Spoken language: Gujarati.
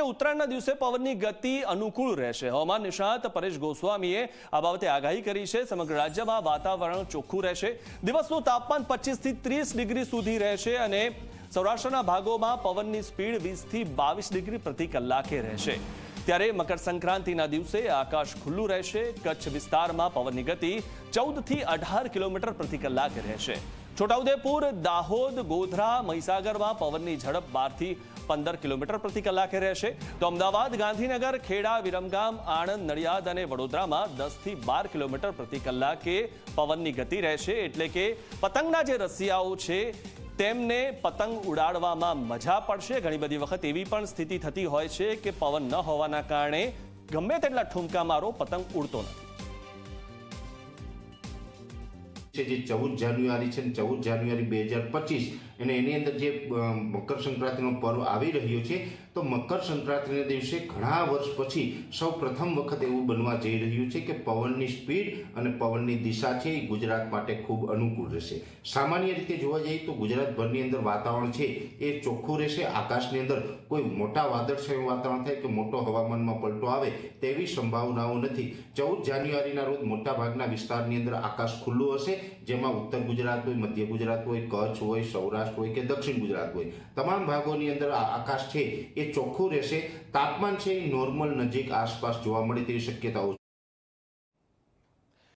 કે ઉત્તરાયણના દિવસે પવનની ગતિ અનુકૂળ રહેશે. હવામાન નિષ્ણાત પરેશ ગોસ્વામીએ આ બાબતે આગાહી કરી છે. સમગ્ર રાજ્યમાં વાતાવરણ ચોખ્ખું રહેશે. દિવસનું તાપમાન પચીસથી ત્રીસ ડિગ્રી સુધી રહેશે અને સૌરાષ્ટ્રના ભાગોમાં પવનની સ્પીડ 20 થી બાવીસ ડિગ્રી પ્રતિ કલાકે રહેશે. ત્યારે મકર સંક્રાંતિના દિવસે આકાશ ખુલ્લું રહેશે, કચ્છ વિસ્તારમાં પવનની ગતિ ચૌદથી અઢાર કિલોમીટર પ્રતિ કલાક રહેશે. છોટાઉદેપુર, દાહોદ, ગોધરા, મહીસાગરમાં પવનની ઝડપ બારથી પંદર કિલોમીટર પ્રતિ કલાકે રહેશે. તો અમદાવાદ, ગાંધીનગર, ખેડા, વિરમગામ, આણંદ, નડિયાદ અને વડોદરામાં દસથી બાર કિલોમીટર પ્રતિ કલાકે પવનની ગતિ રહેશે. એટલે કે પતંગના જે રસિયાઓ છે તેમને પતંગ ઉડાડવામાં મજા પડશે. ઘણી બધી વખત એવી પણ સ્થિતિ થતી હોય છે કે પવન ન હોવાના કારણે ગમે તેટલા ઠુમકા મારો પતંગ ઉડતો નથી. છે, જે ચૌદ જાન્યુઆરી છે ચૌદ જાન્યુઆરી બે હજાર પચીસ. અને એની અંદર જે મકર સંક્રાંતિનો પર્વ આવી રહ્યો છે, તો મકર સંક્રાંતિના દિવસે ઘણા વર્ષ પછી સૌ પ્રથમ વખત એવું બનવા જઈ રહ્યું છે કે પવનની સ્પીડ અને પવનની દિશા છે એ ગુજરાત માટે ખૂબ અનુકૂળ રહેશે. સામાન્ય રીતે જોવા જઈએ તો ગુજરાતભરની અંદર વાતાવરણ છે એ ચોખ્ખું રહેશે. આકાશની અંદર કોઈ મોટા વાદળછાયું વાતાવરણ થાય કે મોટો હવામાનમાં પલટો આવે તેવી સંભાવનાઓ નથી. ચૌદ જાન્યુઆરીના રોજ મોટા ભાગના વિસ્તારની અંદર આકાશ ખુલ્લું હશે જેમાં ઉત્તર ગુજરાત હોય, મધ્ય ગુજરાત હોય, કચ્છ હોય, સૌરાષ્ટ્ર હોય કે દક્ષિણ ગુજરાત હોય. તમામ ભાગોની અંદર આકાશ છે એ ચોખ્ખું રહેશે. તાપમાન છે એ નોર્મલ નજીક આસપાસ જોવા મળે તેવી શક્યતાઓ